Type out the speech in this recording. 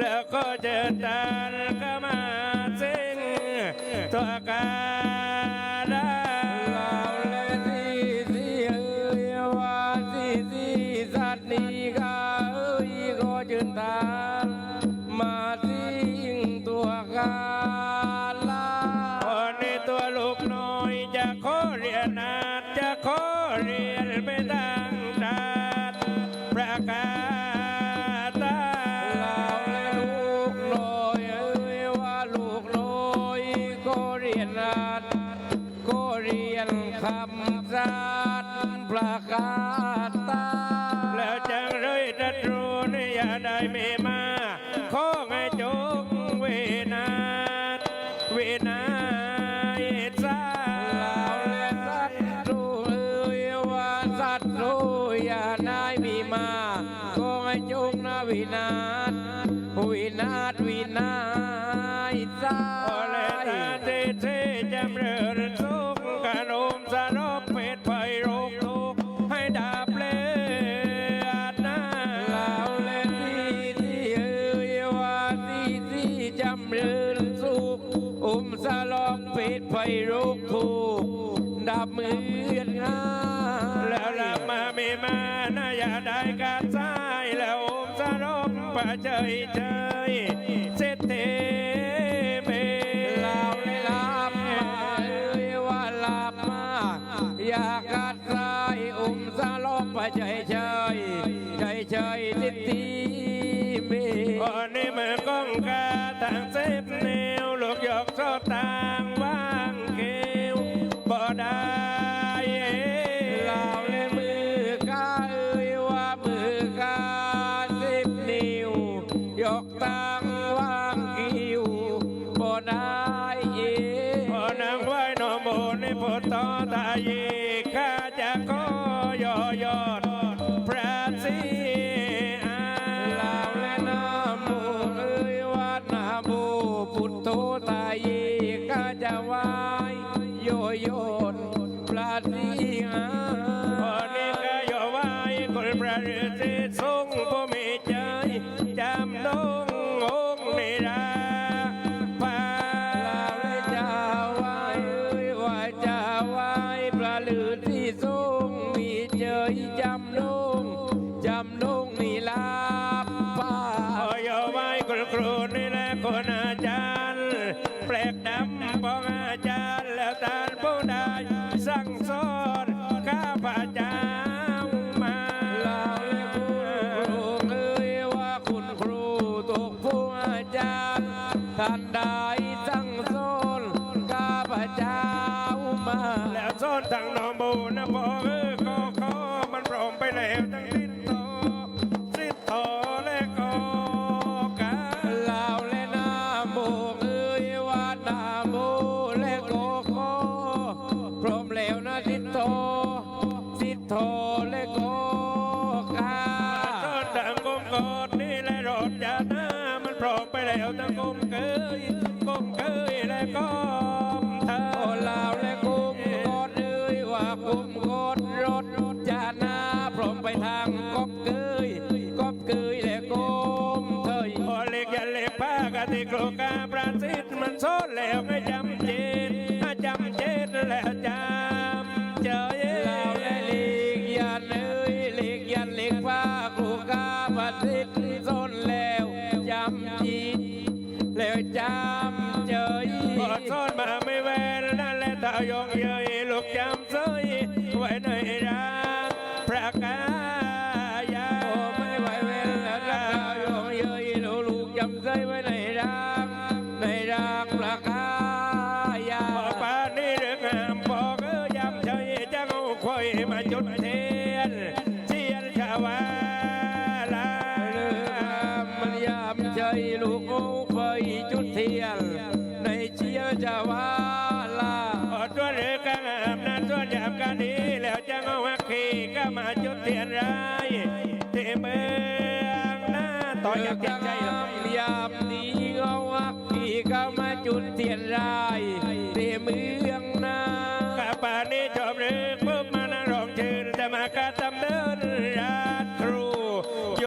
แล้วก็เจอตันก็มาสิงตัวก อยจะขอเรียนนาจะขอเรียนไปทางชาติประกาศตาเราและลูกลอยเอ่ยว่าลูกลอยก็เรียนรัดก็เรียนคำสัตย์ประกาศตาแล้วจังเลยจะรู้นี่อย่าได้ไม่มา นาวินาศวินาศวินาศสาเลตาเทเทจำเริญสุขกะนมสารบเพศไฟโรคทุกให้ดาบเลอาดนาเราและที่ที่เอ่ยว่าที่ที่จำเริญสุขอุ้มสลอกเพศไฟโรคทุกข์ดับมือนหาแล้วละมาไม่มานะ ปะเจยเจยเสร็จเทเมเราได้รับมาเอ่ยว่าลาบมาอยากกัด นอโมในโพธิ์ต่อตาเยข้าจะขอยอยอดพระศรีอาเราและนาโมเอ่ยว่านาโมพุทโธตายเยก็จะวายโยโยนพระสีหาพอนี้ก็อย่าไหว้คนพระฤาษีทรงผู้มีใจจำนง คุณครูนี่แหละคนอาจารย์แปลกดำบอกอาจารย์แล้วท่านผู้ใดสั่งสอนข้าพเจ้ามาเราและคุณครูเอ่ยว่าคุณครูตกผู้อาจารย์ท่านได้สั่งสอนข้าพเจ้ามาแล้วสอนทางหนองบูนะพอ สิทโตสิทโตและโกกาสอนทางกรมกอดนี่และรถจาหน้ามันพร้อมไปแล้วทั้งกรมเกยกรมเกยและกรมเธอโอลาวและกุมกอดเอ่ยว่ากุมกอดรถจาน้าพร้อมไปทางกบเกยกบเกยและกมเถยพอเล็กยันเล็กพากติโครกาประสิทธิ์มันโซนแล้วไม่จำเจนจำเจนแล้ว แล้วจำเจยพอโซนมาไม่แวนนั่นแหละตายองเยยลูกจำเสยไว้ในรักพระกายาโอ้ไม่ไหวเวรแล้วรักเรายองเยยลูลูกจำใจไว้ในรักในรักประกายาพอป่านนี้เรื่องงามพอก็ยำเฉยจะเอาคอยมาจุดเทียนเทียนชาวาลาเรื่องมันยามใจลูก นี้แล้วจะเอาักขีก็มาจุดเทียนรายที่เมืองหน้าต่อต่อยากยเจ็บใจเหรอยามนี้เอาวักขีก็มาจุดเทียนรายเตเมือง